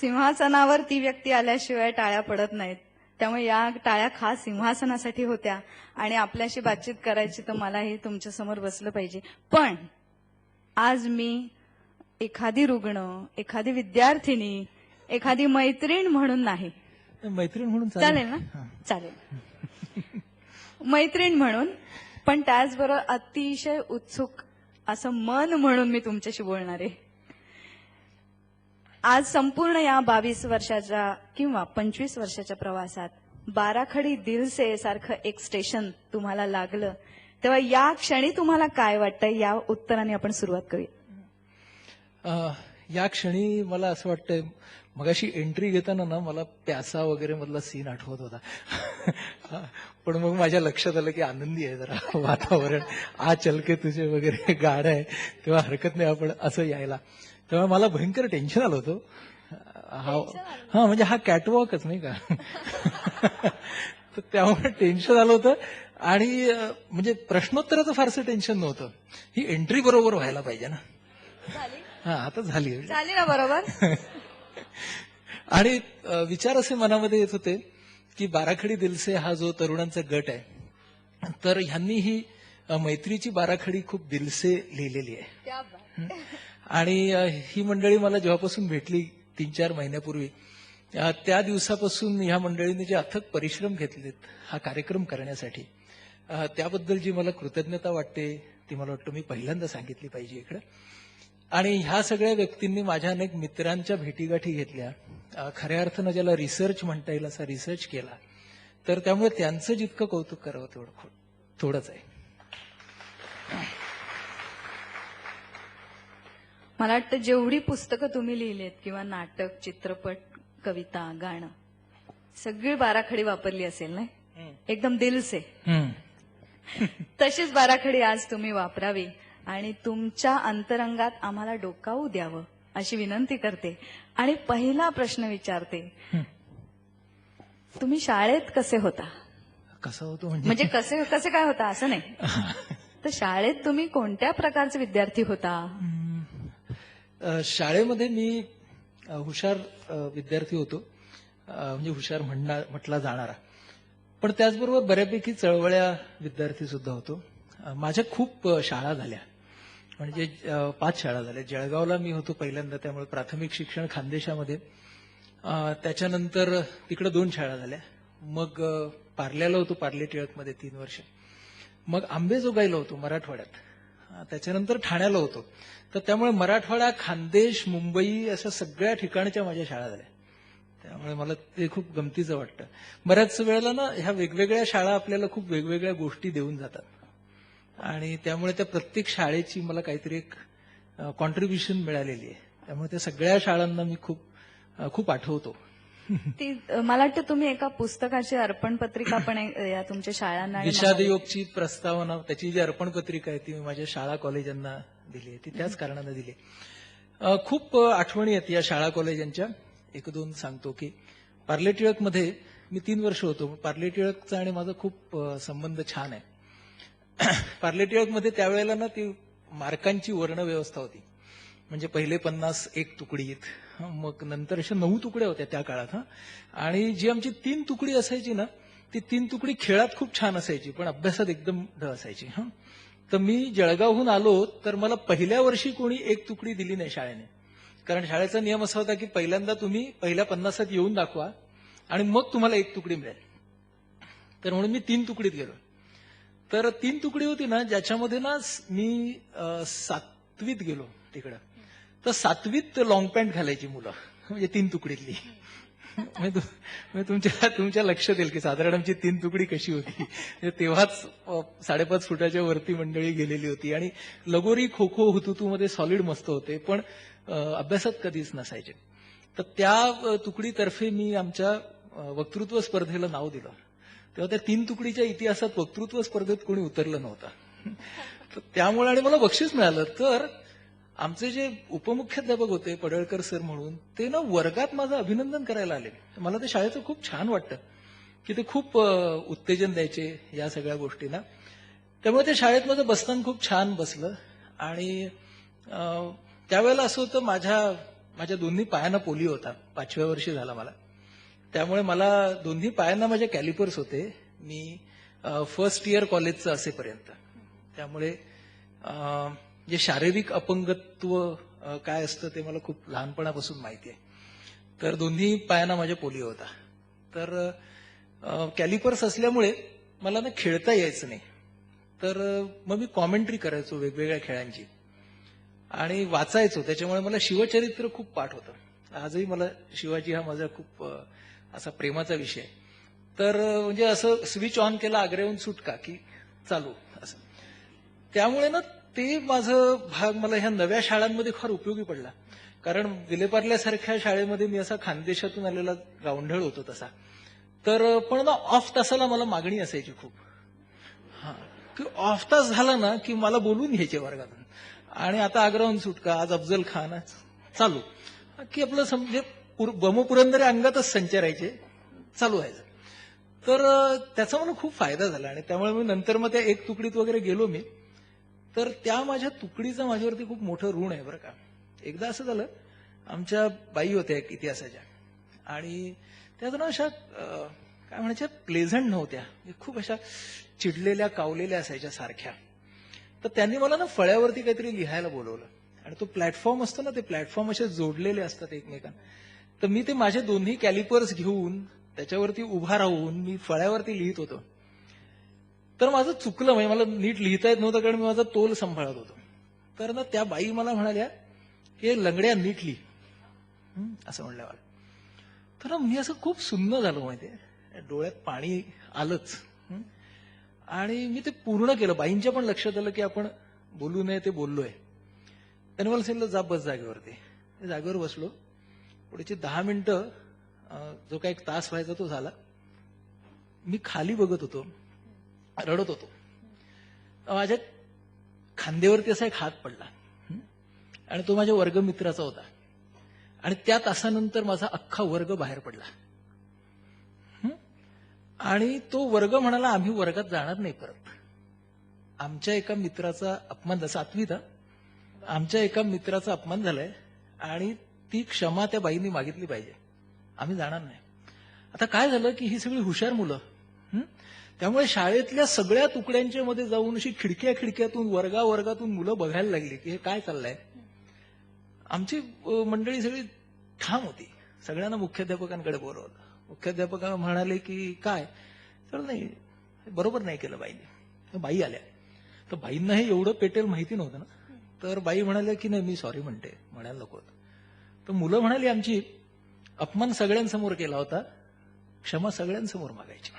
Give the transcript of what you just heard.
सिंहासनावर ती व्यक्ती आल्याशिवाय टाळ्या पडत नाहीत. त्यामुळे या टाळ्या खास सिंहासनासाठी होत्या. आणि आपल्याशी बातचीत करायची तर मलाही तुमच्यासमोर बसलं पाहिजे. पण आज मी एखादी रुग्ण एखादी विद्यार्थिनी एखादी मैत्रीण म्हणून नाही. मैत्रीण म्हणून चालेल. ना. चालेल. मैत्रीण म्हणून. पण त्याचबरोबर अतिशय उत्सुक असं मन म्हणून मी तुमच्याशी बोलणार आहे. आज संपूर्ण या बावीस वर्षाच्या किंवा पंचवीस वर्षाच्या प्रवासात बाराखडी दिलसे सारखं एक स्टेशन तुम्हाला लागलं. तेव्हा या क्षणी तुम्हाला काय वाटतंय? या उत्तराने आपण सुरुवात करूया. या क्षणी मला असं वाटतंय मगाशी एंट्री घेताना ना मला प्यासा वगैरे मधला सीन आठवत होता. पण मग माझ्या लक्षात आलं की आनंदी आहे जरा वातावरण. आ चलके तुझे वगैरे गाणं आहे. तेव्हा हरकत नाही आपण असं यायला. तेव्हा मला भयंकर टेन्शन आलं होतं. हा हा म्हणजे हा कॅटवॉकच नाही का? तर त्यामुळे टेन्शन आलं होतं. आणि म्हणजे प्रश्नोत्तराचं फारसं टेन्शन नव्हतं. ही एंट्री बरोबर व्हायला पाहिजे ना. हा आता झाली झाली ना बरोबर? आणि विचार असे मनामध्ये येत होते की बाराखडी दिलसे हा जो तरुणांचा गट आहे तर ह्यांनी ही मैत्रीची बाराखडी खूप दिलसे लिहिलेली आहे. आणि ही मंडळी मला जेव्हापासून भेटली तीन चार महिन्यापूर्वी त्या दिवसापासून ह्या मंडळीने जे अथक परिश्रम घेतलेत हा कार्यक्रम करण्यासाठी त्याबद्दल जी मला कृतज्ञता वाटते ती मला वाटतं मी पहिल्यांदा सांगितली पाहिजे इकडं. आणि ह्या सगळ्या व्यक्तींनी माझ्या अनेक मित्रांच्या भेटीगाठी घेतल्या. खऱ्या अर्थानं ज्याला रिसर्च म्हणता येईल असा रिसर्च केला. तर त्यामुळे त्यांचं जितकं कौतुक करावं तेवढं थोडंच आहे. मला वाटतं जेवढी पुस्तकं तुम्ही लिहिलेत किंवा नाटक चित्रपट कविता गाणं सगळी बाराखडी वापरली असेल नाही एकदम दिलसे. हम्म. तशीच बाराखडी आज तुम्ही वापरावी आणि तुमच्या अंतरंगात आम्हाला डोकावू द्यावं अशी विनंती करते. आणि पहिला प्रश्न विचारते. तुम्ही शाळेत कसे होता? कसं होतं म्हणजे? म्हणजे कसे कसे काय होता असं नाही. तर शाळेत तुम्ही कोणत्या प्रकारचे विद्यार्थी होता? शाळेमध्ये मी हुशार विद्यार्थी होतो. म्हणजे हुशार म्हणणार म्हटला जाणारा. पण त्याचबरोबर बऱ्यापैकी चळवळ्या विद्यार्थी सुद्धा होतो. माझ्या खूप शाळा झाल्या. म्हणजे पाच शाळा झाल्या. जळगावला मी होतो पहिल्यांदा त्यामुळे प्राथमिक शिक्षण खानदेशामध्ये. त्याच्यानंतर तिकडे दोन शाळा झाल्या. मग पार्ल्याला होतो पार्ले टिळकमध्ये तीन वर्ष. मग आंबेजोगाईला होतो मराठवाड्यात. त्याच्यानंतर ठाण्याला होतो. तर त्यामुळे मराठवाडा खानदेश मुंबई अशा सगळ्या ठिकाणच्या माझ्या शाळा झाल्या. त्यामुळे मला ते खूप गमतीचं वाटतं. बऱ्याच वेळेला ना ह्या वेगवेगळ्या शाळा आपल्याला खूप वेगवेगळ्या गोष्टी देऊन जातात. आणि त्यामुळे त्या प्रत्येक शाळेची मला काहीतरी एक कॉन्ट्रीब्युशन मिळालेली आहे. त्यामुळे त्या सगळ्या शाळांना मी खूप खूप आठवतो. ती मला वाटतं तुम्ही एका पुस्तकाची अर्पण पत्रिका पण या तुमच्या शाळांना विषादयोगची प्रस्तावना त्याची जी अर्पण पत्रिका आहे ती मी माझ्या शाळा कॉलेजांना दिली आहे. ती त्याच कारणानं दिली खूप आठवणी आहेत या शाळा कॉलेजांच्या. एक दोन सांगतो की पार्ले टिळकमध्ये मी तीन वर्ष होतो. पार्ले टिळकचा आणि माझा खूप संबंध छान आहे. पार्ले टिळकमध्ये त्यावेळेला ना ती मार्कांची वर्ण व्यवस्था होती. म्हणजे पहिले पन्नास एक तुकडीत मग नंतर अशा नऊ तुकड्या होत्या त्या काळात हा. आणि जी आमची तीन तुकडी असायची ना ती तीन तुकडी खेळात खूप छान असायची पण अभ्यासात एकदम ढ असायची हा. तर मी जळगावहून आलो तर मला पहिल्या वर्षी कोणी एक तुकडी दिली नाही शाळेने. कारण शाळेचा नियम असा होता की पहिल्यांदा तुम्ही पहिल्या पन्नासात येऊन दाखवा आणि मग तुम्हाला एक तुकडी मिळेल. तर म्हणून मी तीन तुकडीत गेलो. तर तीन तुकडी होती ना ज्याच्यामध्ये ना मी सातवीत गेलो तिकडं. तर सातवीत लॉंग पॅन्ट घालायची मुलं. म्हणजे तीन तुकडीतली. म्हणजे, म्हणजे तुमच्या तुमच्या लक्षात येईल की साधारण आमची तीन तुकडी कशी होती. म्हणजे तेव्हाच साडेपाच फुटाच्या वरती मंडळी गेलेली होती. आणि लगोरी खो खो हुतुतू मध्ये सॉलिड मस्त होते. पण अभ्यासात कधीच नसायचे. तर त्या तुकडीतर्फे मी आमच्या वक्तृत्व स्पर्धेला नाव दिलं. तेव्हा त्या तीन तुकडीच्या इतिहासात वक्तृत्व स्पर्धेत कोणी उतरलं नव्हतं. तर त्यामुळे आणि मला बक्षीस मिळालं. तर आमचे जे उपमुख्याध्यापक होते पडळकर सर म्हणून ते ना वर्गात माझं अभिनंदन करायला आले. मला ते शाळेचं खूप छान वाटतं की ते खूप उत्तेजन द्यायचे या सगळ्या गोष्टींना. त्यामुळे ते शाळेत माझं बसताना खूप छान बसलं. आणि त्यावेळेला असं होतं माझ्या माझ्या दोन्ही पायांना पोलिओ होता. पाचव्या वर्षी झाला मला. त्यामुळे मला दोन्ही पायांना माझे कॅलिपर्स होते. मी फर्स्ट इयर कॉलेजचं असेपर्यंत. त्यामुळे जे शारीरिक अपंगत्व काय असतं ते मला खूप लहानपणापासून माहिती आहे. तर दोन्ही पायांना माझ्या पोलिओ होता. तर कॅलिपर्स असल्यामुळे मला ना खेळता यायचं नाही. तर मग मी कॉमेंट्री करायचो वेगवेगळ्या खेळांची. आणि वाचायचो. त्याच्यामुळे मला शिवचरित्र खूप पाठ होतं. आजही मला शिवाजी हा माझा खूप असा प्रेमाचा विषय तर म्हणजे असं स्विच ऑन केला आग्र्याहून सुटका की चालू असं. त्यामुळे ना ते माझं भाग मला ह्या नव्या शाळांमध्ये फार उपयोगी पडला. कारण विलेपार्ल्यासारख्या शाळेमध्ये मी असा खानदेशातून आलेला गावंढळ होतो तसा. तर पण ना ऑफ तासाला मला मागणी असायची खूप. हा. की ऑफ तास झाला ना की मला बोलून घ्यायचे वर्गातून. आणि आता आग्राहून सुटका आज अफजल खान आज चालू. की आपलं समजे बमपुरंदरे अंगातच संचारायचे चालू व्हायचं. तर त्याचा मला खूप फायदा झाला आणि त्यामुळे मी नंतर मग त्या एक तुकडीत वगैरे गेलो मी. तर त्या माझ्या तुकडीचं माझ्यावरती खूप मोठं ऋण आहे बरं का. एकदा असं झालं आमच्या बाई होत्या एक इतिहासाच्या. आणि त्या जरा अशा काय म्हणायच्या प्लेझंट नव्हत्या. म्हणजे खूप अशा चिडलेल्या कावलेल्या असायच्या सारख्या. तर त्यांनी मला ना फळ्यावरती काहीतरी लिहायला बोलवलं. आणि तो प्लॅटफॉर्म असतो ना ते प्लॅटफॉर्म असे जोडलेले असतात एकमेकांना. तर मी ते माझे दोन्ही कॅलिपर्स घेऊन त्याच्यावरती उभा राहून मी फळ्यावरती लिहित होतो. तर माझं चुकलं म्हणजे मला नीट लिहिता येत नव्हतं कारण मी माझा तोल सांभाळत होतो. तर ना त्या बाई मला म्हणाल्या की "हे लंगड्या नीट लिही. असं म्हणल्यावर. तर मी असं खूप सुन्न झालो माहितीये. डोळ्यात पाणी आलंच. आणि मी ते पूर्ण केलं. बाईंच्या पण लक्षात आलं की आपण बोलू नये ते बोललोय. त्याने मला सांगितलं जा बस जागेवरती. मी जागेवर बसलो. पुढेची दहा मिनिटं जो काही एक तास व्हायचा तो झाला. मी खाली बघत होतो. रडत होतो. माझ्या खांद्यावरती असा एक हात पडला. आणि तो माझ्या वर्गमित्राचा होता. आणि त्या तासानंतर माझा अख्खा वर्ग बाहेर पडला. आणि तो वर्ग म्हणाला आम्ही वर्गात जाणार नाही परत. आमच्या एका मित्राचा अपमान झाला. सातवीत आमच्या एका मित्राचा अपमान झालाय आणि ती क्षमा त्या बाईंनी मागितली पाहिजे. आम्ही जाणार नाही. आता काय झालं की ही सगळी हुशार मुलं त्यामुळे शाळेतल्या सगळ्या तुकड्यांच्या मध्ये जाऊन अशी खिडक्या खिडक्यातून वर्गा वर्गातून मुलं बघायला लागली की हे काय चाललंय? आमची मंडळी सगळी ठाम होती. सगळ्यांना मुख्याध्यापकांकडे बोलवलं. मुख्याध्यापक म्हणाले की काय? तर नाही बरोबर नाही केलं बाईने. तर बाई आल्या. तर बाईंना हे एवढं पेटेल माहिती नव्हतं ना. तर बाई म्हणाल्या की नाही मी सॉरी म्हणते. म्हणायला नको. तर मुलं म्हणाली आमची अपमान सगळ्यांसमोर केला होता. क्षमा सगळ्यांसमोर मागायची